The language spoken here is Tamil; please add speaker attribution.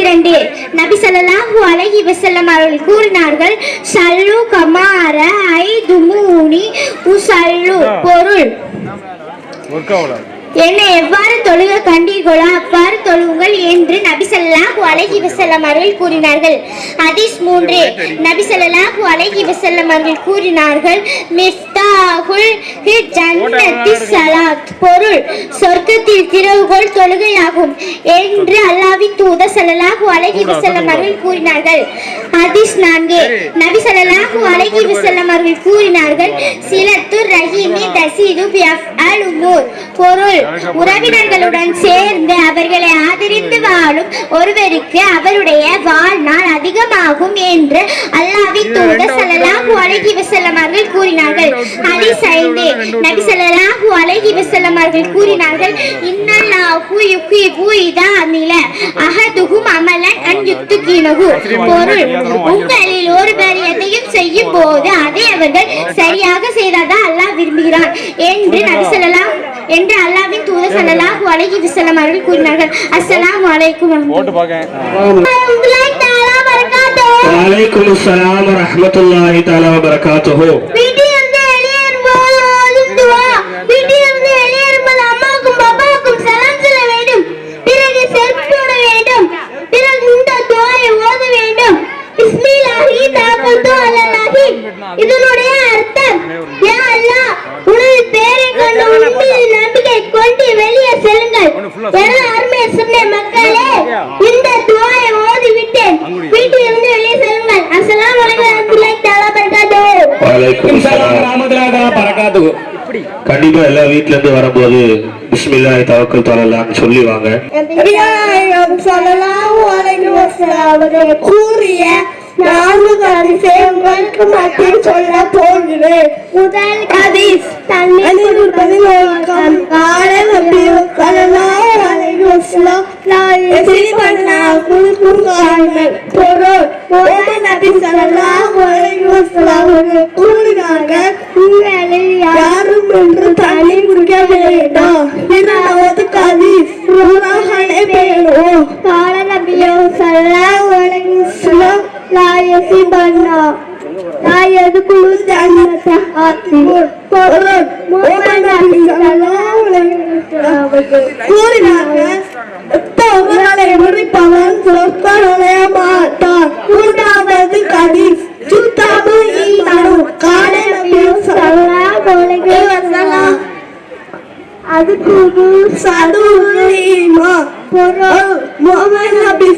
Speaker 1: இரண்டு. நபி ஸல்லல்லாஹு அலைஹி வஸல்லம் அவர்கள் கூறினார்கள் சல்லு கமார ஐ துமூனி உசல்லு பொருள். என்னை எவ்வாறு தொழுக கண்டீர்களோ அவ்வாறு தொழுவுங்கள் என்று நபி ஸல்லல்லாஹு அலைஹி வஸல்லம் அவர்கள் கூறினார்கள். ஹதீஸ் மூன்று. நபி ஸல்லல்லாஹு அலைஹி வஸல்லம் அவர்கள் கூறினார்கள் ஸலாத் பொருள் சொர்க்கத்தில் திறவுகோல் தொழுகையாகும் என்று ஸல்லல்லாஹு அலைஹி வஸல்லம் அவர்கள் கூறினார்கள். ஹதீஸ் நான்கு. நபி ஸல்லல்லாஹு அலைஹி வஸல்லம் அவர்கள் கூறினார்கள் சிலத்து ரஹீமி தசீது பொருள் உறவினர்களுடன் சேர்ந்து அவர்களை ஆதரித்து வாழும் ஒருவருக்கு அவருடைய வாழ்நாள் அதிகமாகும் என்று அல்லாஹ்வின் தூதர் ஸல்லல்லாஹு அலைஹி வஸல்லம் அவர்கள் கூறினார்கள். ஹதீஸ் ஐந்து. நபி ஸல்லல்லாஹு அலைஹி வஸல்லம் அவர்கள் கூறினார்கள் இன்னல்லாஹு யுஹிபு இதா அமில அஹதுஹும் அமலன் அன் யுத்துகினஹு. பொருள் உங்களில் ஒருவர் எதையும் செய்யும் போது அதை அவர்கள் சரியாக செய்தாதான் விரும்புகிறான் என்று நபி ஸல்லல்லாஹு என்று அல்லாஹ்வின் தூதர் ஸல்லல்லாஹு அலைஹி வஸல்லம் அவர்கள் கூறினார்கள். அஸ்ஸலாமு அலைக்கும்
Speaker 2: போட்டு
Speaker 1: வரகாத்துஹு
Speaker 3: வலைக்கும் அஸ்ஸலாம் வரஹ்மத்துல்லாஹி தஆலா வபரகாத்துஹு.
Speaker 1: வீட்டிலிருந்து சொன்ன மக்களே இந்த துவாயை ஓதி விட்டேன் வீட்டில் இருந்து வெளியே செல்லுங்கள். அஸ்ஸலாமு அலைக்கும் வரஹ்மத்துல்லாஹி பரகாத்துஹு
Speaker 3: கண்டிப்பா எல்லா வீட்ல இருந்து வரும்போது பிஸ்மில்லாஹி தவக்கல் தஆலான்னு சொல்லி வாங்க.
Speaker 1: கூறிய நான்கு கருத்தை உங்களுக்கு மத்தியில் சொல்ல போகிறேன். முதல் ஹதீஸ் தண்ணீர் குடிப்பதில் யாரும் என்று தண்ணீர் குடிக்க வேண்டாம். இரண்டாவது ஹதீஸ் ரூஹானே பேணுவோம். கால நபியோ ஸல்லல்லாஹு அலைஹி வஸல்லம் லா யஸிபன்னா லா யதுகுலு ஜன்னத ஆத்திபுர் பொருள் முகமது நபி ஸல்லல்லாஹு அலைஹி வஸல்லம் அவர்கள் கூறினார்கள் ஒருவரை முடிப்பவன் சொற்கள் நுழைய மாட்டான். மூன்றாவது ஹதீஸ் சுத்தாபு ஈமானு கால நபியோ ஸல்லல்லாஹு அலைஹி வஸல்லம் அதுக்கு சதுரீமா பொருள் முகமது